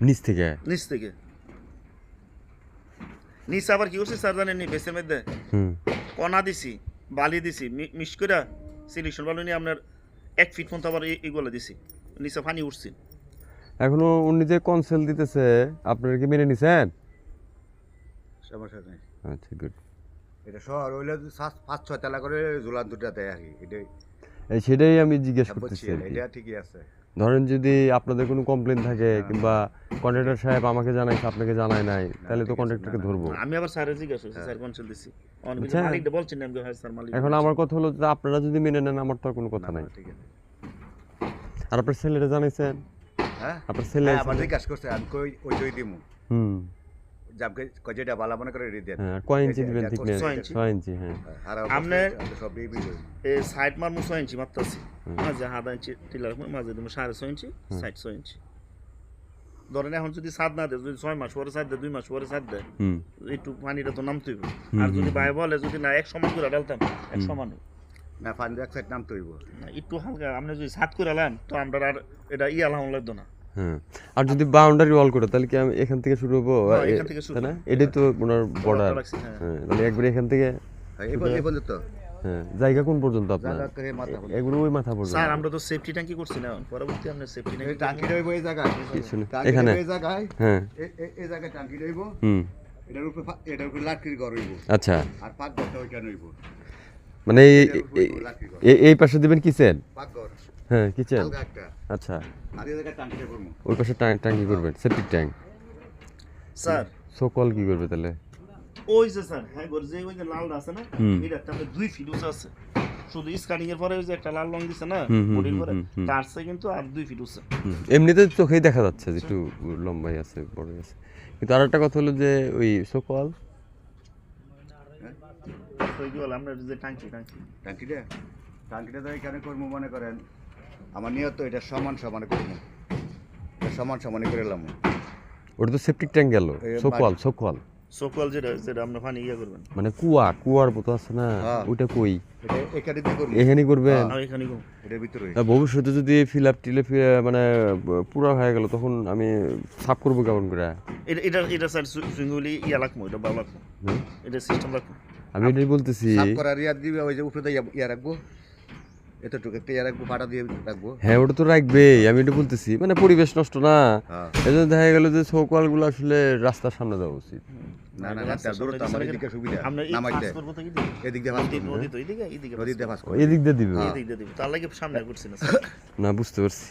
নিচ থেকে। নিচ থেকে। নিচ আবার কি করছি স্যার জানেন নি বেসের মধ্যে? কণা দিছি বালি দিছি মি- মিক্স করে সিলিকশন বালু নিয়ে আপনার এক ফিট মতো আবার এইগুলো দিছি। নিচে পানি উঠছি। এখনও উনি যে কনসেল দিতেছে আপনারা কি মেনে নিছেন? সমস্যা নেই আচ্ছা গুড এটা শহর হইলে পাঁচ ছয় তালা করে ঝুলান দুটা দেয় আর কি এটাই। সেটাই আমি জিজ্ঞেস করতেছি এটা ঠিকই আছে। ধরেন যদি আপনাদের কোনো কমপ্লেন থাকে কিংবা কন্ট্রাক্টর সাহেব আমাকে জানাইছে আপনাকে জানায় নাই তাহলে তো কন্ট্রাক্টরকে। ধরবো। আমি আবার স্যারের জিজ্ঞাসা করছি স্যার কনসাল দিছি? মালিকটা বলছেন আমি হ্যাঁ স্যার মালিক এখন আমার কথা হলো যে আপনারা যদি মেনে নেন আমার তো আর কোনো কথা নাই। ঠিক আছে। আর আপনার ছেলেটা জানাইছেন? হ্যাঁ? আপনার ছেলে হ্যাঁ, আমার জিজ্ঞাসা করছে আমি কই ওই দিমু। হুম। যেটা বালা মনে করে রেডি দেন। হ্যাঁ কয় ইঞ্চি দিবেন ঠিক করছে, ছয় ইঞ্চি। হ্যাঁ। আর আমনে- সব এই সাইড মার মু ছয় ইঞ্চি মারতাছি মাঝে আধা ইঞ্চি টিলার মাঝে সাড়ে ছয় ইঞ্চি সাইড ছয় ইঞ্চি। ধরেন এখন যদি সাত না দেয় যদি ছয় মাস পরে সাত দেয় দুই মাস পরে সাত দেয় একটু পানিটা তো নামতেই হবে আর যদি ভাই বলে যদি না এক সমান করে ডালতাম এক সমান না এক সাইড নাম তৈব না, একটু হালকা আপনি যদি সাত করে আলাম তো আমরা আর এটা ই আলাম লাগতো না। হ্যাঁ। আর যদি বাউন্ডারি ওয়াল করে তাহলে কি আমি এখান থেকে শুরু হব? হ্যাঁ, এখান থেকে শুরু। তাই না? এটাই তো ওনার বর্ডার হ্যাঁ। হ্যাঁ তাহলে একবারে এখান থেকে এই বল- এই পর্যন্ত। হ্যাঁ জায়গা কোন পর্যন্ত আপনার? জায়গা করে মাথা পর্যন্ত। এগুলো ওই মাথা পর্যন্ত। স্যার আমরা তো সেফটি ট্যাঙ্কি করছি না পরবর্তী আমরা সেফটি ট্যাঙ্কি টাঙ্কি রইব এই জায়গায়। কিছু না। এখানে? এই জায়গায়। হ্যাঁ। এই- জায়গায় টাঙ্কি রইব। হুম। এটার উপরে এটার উপরে লাকড়ির ঘর হইব আচ্ছা। আর পাক ঘরটা ওইখানে হইব মানে এই পাশে দিবেন কিচেন পাক ঘর। হ্যাঁ কিচেন। আচ্ছা। ওই পাশে ট্যাঙ্ক করবেন সেপ্টিক ট্যাঙ্ক স্যার। সোকল কি করবে তাহলে? ওই যে স্যার হ্যাঁ গোর যে ওই যে লাল আছে না এটা একটা দুই ফিট উঁচু আছে। শুধু স্কার্টিং এর পরে ওই যে একটা লাল রং দিছে না হুম, হুম, বডির পরে হুম, হুম। তার চেয়ে কিন্তু আর দুই ফিট উঁচু। এমনিতে চোখেই দেখা যাচ্ছে যে একটু লম্বাই আছে বড় আছে। কিন্তু আর একটা কথা হলো যে ওই সোকল বলে আমরা যে টাঙ্কি টাঙ্কি। টাঙ্কিটা? টাঙ্কিটা তো এখানে করব মনে করেন। আমার নিয়ত এটা সমান সমান করব এটা সমান সমানই করে এলাম ওটা তো সেপ্টিক ট্যাঙ্ক গেল। এই সোকল সোকল যেটা যেটা আমরা পানি ইয়ে করবেন। মানে কুয়া কুয়ার মতো আছে না? হ্যাঁ। ওইটা কই? এখানে করবেন? গো এটার ভিতরে ভবিষ্যতে যদি ফিল আপ টিলে মানে পুরো হয়ে গেল তখন আমি সাফ করব কেমন করে? এটা এটা এটা স্যার সুইঙ্গুলি ইয়া লাগবো এটা ভালো লাগবো এটা সিস্টেম লাগবো আমি এটাই বলতেছি। সাফ করার ইয়া দিবে ওই যে উপরে দিয়ে ইয়া রাখব। এতটুকু একটা ইয়া রাখব পাটা দিয়ে রাখব। হ্যাঁ ওটা তো রাখবেই আমি এটা বলতেছি। মানে পরিবেশ নষ্ট না। হ্যাঁ। এই জন্য দেখা গেল যে সোকলগুলো আসলে রাস্তার সামনে দেওয়া উচিত। না না না দূরত্ব আমার এদিকে সুবিধা। আমরা নামাইতে। এদিকে দিয়ে নদী নদী তো এদিকে এদিকে দিয়ে দিবে। এদিক দিয়ে দিবে। তার লাগে সামনে করছি না না বুঝতে পারছি।